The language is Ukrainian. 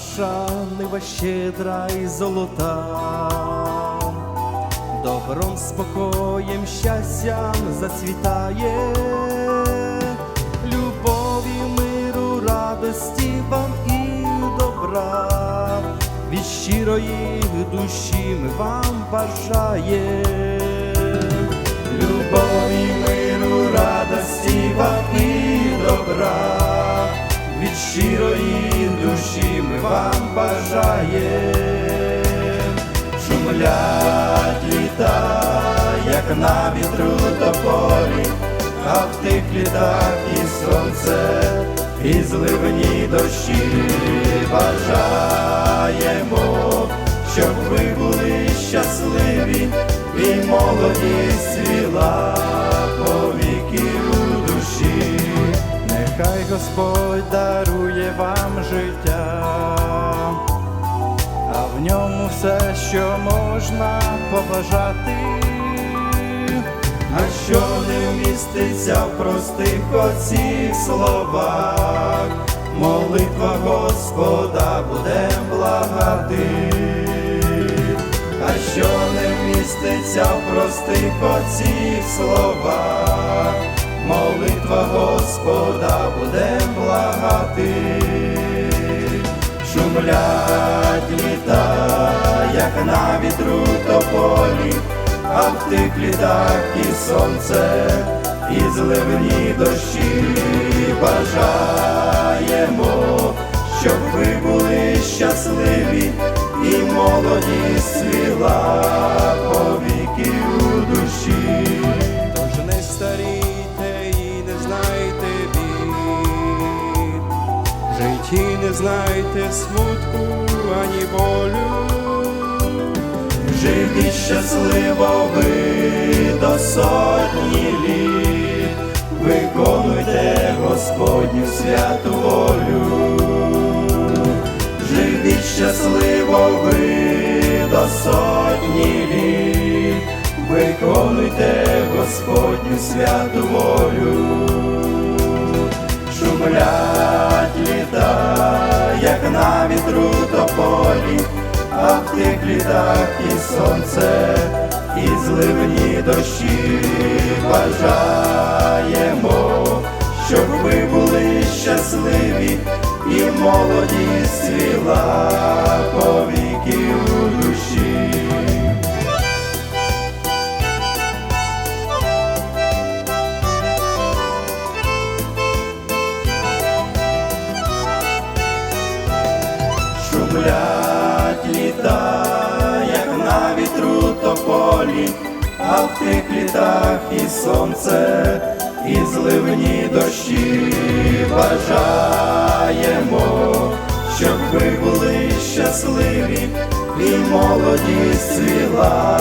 наша нива щедра і золота, добром, спокоєм, щастям зацвітає, любові, миру, радості вам і добра, від щирої душі ми вам бажаємо. Щирої душі ми вам бажаємо. Шумлять літа, як на вітру тополі, а в тих літах і сонце, і зливні дощі бажаємо, щоб ви були Нехай Господь дарує вам життя, а в ньому все, що можна побажати, а що не вміститься в простих оцих словах, молитва Господа будем благати, а що не вміститься в простих оцих словах, Господа будем благати. Шумлять літа, як на вітру тополі, а в тих літах і сонце, і зливні дощі бажаємо, щоб ви були щасливі і молодість свіла повіки в житті не знайте смутку ані болю. Живіть щасливо ви до сотні літ, виконуйте Господню святу волю. Живіть щасливо ви до сотні літ, виконуйте Господню святу волю вітру а в тих літах і сонце, і зливні дощі бажаємо, щоб ви були щасливі і молоді свіла шумлять літа, як на вітру тополі, а в тих літах і сонце, і зливні дощі бажаємо, щоб ви були щасливі і молоді свіла.